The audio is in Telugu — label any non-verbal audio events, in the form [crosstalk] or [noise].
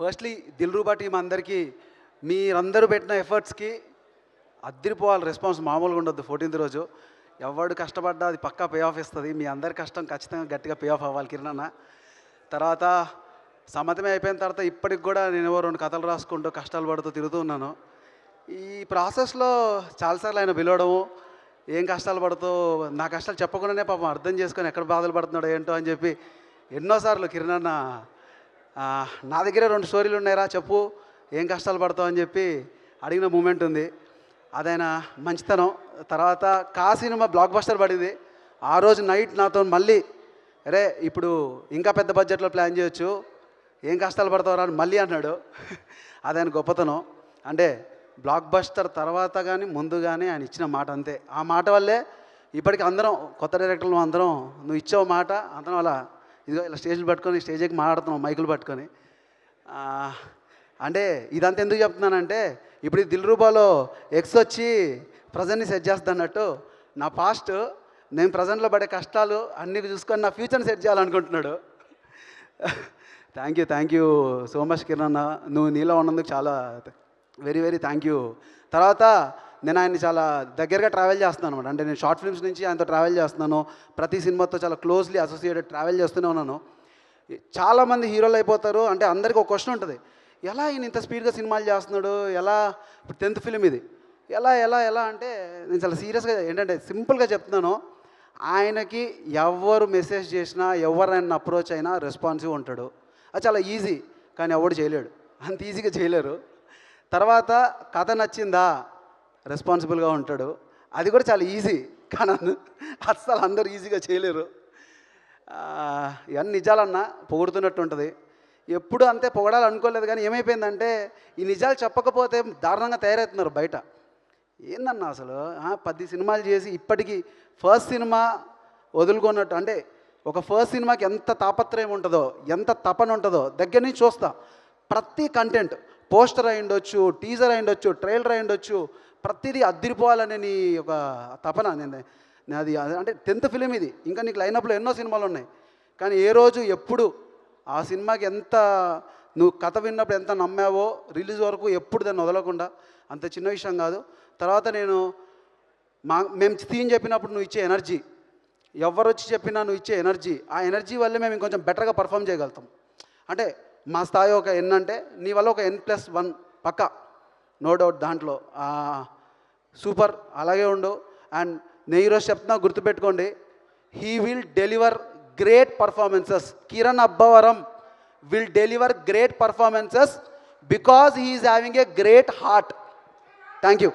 ఫస్ట్లీ దిల్రూబా టీం అందరికీ మీరందరూ పెట్టిన ఎఫర్ట్స్కి అద్దరిపోవాలి రెస్పాన్స్ మామూలుగా ఉండొద్దు ఫోర్టీన్త్ రోజు. ఎవడు కష్టపడ్డా అది పక్కా పే ఆఫ్ ఇస్తుంది. మీ అందరి కష్టం ఖచ్చితంగా గట్టిగా పే ఆఫ్ అవ్వాలి కిరణన్న. తర్వాత సమ్మతమే అయిపోయిన తర్వాత ఇప్పటికి కూడా నేను ఎవరు రెండు కథలు రాసుకుంటూ కష్టాలు పడుతూ తిరుగుతూ ఉన్నాను. ఈ ప్రాసెస్లో చాలాసార్లు ఆయన పిలవడము ఏం కష్టాలు పడుతూ నా కష్టాలు చెప్పకుండానే పాపం అర్థం చేసుకొని ఎక్కడ బాధలు పడుతున్నాడో ఏంటో అని చెప్పి ఎన్నోసార్లు కిరణ్ అన్న నా దగ్గర రెండు స్టోరీలు ఉన్నాయిరా చెప్పు. ఏం కష్టాలు పడతావు అని చెప్పి అడిగిన మూమెంట్ ఉంది. అదైనా మంచితనం. తర్వాత కా సినిమా బ్లాక్ బస్టర్ పడింది. ఆ రోజు నైట్ నాతో మళ్ళీ అరే ఇప్పుడు ఇంకా పెద్ద బడ్జెట్లో ప్లాన్ చేయొచ్చు. ఏం కష్టాలు పడతావురా అని మళ్ళీ అన్నాడు [laughs] అదైన గొప్పతనం. అంటే బ్లాక్ బస్టర్ తర్వాత కానీ ముందు కానీ ఆయన ఇచ్చిన మాట అంతే. ఆ మాట వల్లే ఇప్పటికి అందరం కొత్త డైరెక్టర్లు అందరం నువ్వు ఇచ్చావు మాట అందరం అలా ఇదిగో ఇలా స్టేజ్లు పట్టుకొని స్టేజ్ ఎక్కి మాట్లాడుతున్నాం మైకులు పట్టుకొని. అంటే ఇదంతా ఎందుకు చెప్తున్నానంటే ఇప్పుడు ఈ దిల్ రూబాలో ఎక్స్ వచ్చి ప్రజెంట్ని సెట్ చేస్తున్నట్టు నా పాస్ట్ నేను ప్రజెంట్లో పడే కష్టాలు అన్నీ చూసుకొని నా ఫ్యూచర్ని set చేయాలనుకుంటున్నాడు. Thank you thank you so much Kiran అన్న. నువ్వు నీలో ఉన్నందుకు చాలా వెరీ వెరీ థ్యాంక్ యూ తర్వాత నేను ఆయన్ని చాలా దగ్గరగా ట్రావెల్ చేస్తున్నాను అనమాట అంటే నేను షార్ట్ ఫిల్మ్స్ నుంచి ఆయనతో ట్రావెల్ చేస్తున్నాను. ప్రతి సినిమాతో చాలా క్లోజ్లీ అసోసియేటెడ్ ట్రావెల్ చేస్తూనే ఉన్నాను. చాలామంది హీరోలు అయిపోతారు. అంటే అందరికీ ఒక క్వశ్చన్ ఉంటుంది. ఎలా ఈయన ఇంత స్పీడ్గా సినిమాలు చేస్తున్నాడు? ఎలా ఇప్పుడు టెన్త్ ఫిలిం ఇది. ఎలా ఎలా ఎలా అంటే నేను చాలా సీరియస్గా ఏంటంటే సింపుల్గా చెప్తున్నాను. ఆయనకి ఎవరు మెసేజ్ చేసినా ఎవరు ఆయన అప్రోచ్ అయినా రెస్పాన్సివ్ ఉంటాడు. అది చాలా ఈజీ కానీ ఎవడు చేయలేడు. అంత ఈజీగా చేయలేరు. తర్వాత కథ నచ్చిందా? రెస్పాన్సిబుల్గా ఉంటాడు. అది కూడా చాలా ఈజీ. కానీ అస్సలు అందరూ ఈజీగా చేయలేరు. ఇవన్నీ నిజాలన్నా పొగుడుతున్నట్టు ఉంటుంది. ఎప్పుడు అంతే పొగడాలనుకోలేదు కానీ ఏమైపోయిందంటే ఈ నిజాలు చెప్పకపోతే దారుణంగా తయారవుతున్నారు బయట. ఏందన్నా అసలు? ఆ, పది సినిమాలు చేసి ఇప్పటికీ ఫస్ట్ సినిమా వదులుకున్నట్టు అంటే ఒక ఫస్ట్ సినిమాకి ఎంత తాపత్రయం ఉంటుందో ఎంత తపన ఉంటుందో దగ్గర నుంచి చూస్తా. ప్రతి కంటెంట్ పోస్టర్ అయి ఉండొచ్చు టీజర్ అయి ఉండొచ్చు ట్రైలర్ అయి ఉండొచ్చు ప్రతిదీ అద్దరిపోవాలనే నీ ఒక తపన నేను నాది అది అంటే టెన్త్ ఫిలిం ఇది. ఇంకా నీకు లైనప్లో ఎన్నో సినిమాలు ఉన్నాయి. కానీ ఏ రోజు ఎప్పుడు ఆ సినిమాకి ఎంత నువ్వు కథ విన్నప్పుడు ఎంత నమ్మావో రిలీజ్ వరకు ఎప్పుడు దాన్ని వదలకుండా అంత చిన్న విషయం కాదు. తర్వాత నేను మా మేము థీమ్ చెప్పినప్పుడు నువ్వు ఇచ్చే ఎనర్జీ ఎవరు వచ్చి చెప్పినా నువ్వు ఇచ్చే ఎనర్జీ ఆ ఎనర్జీ వల్లే మేము ఇంకొంచెం బెటర్గా పర్ఫామ్ చేయగలుగుతాం. అంటే మా స్థాయి ఒక ఎన్ అంటే నీ వల్ల ఒక ఎన్ ప్లస్ వన్ పక్క. నో డౌట్ దాంట్లో. సూపర్ అలాగే ఉండు. అండ్ నేను ఈరోజు చెప్తున్నా గుర్తుపెట్టుకోండి. He will deliver great performances Kiran Abbavaram will deliver great performances because he is having a great heart thank you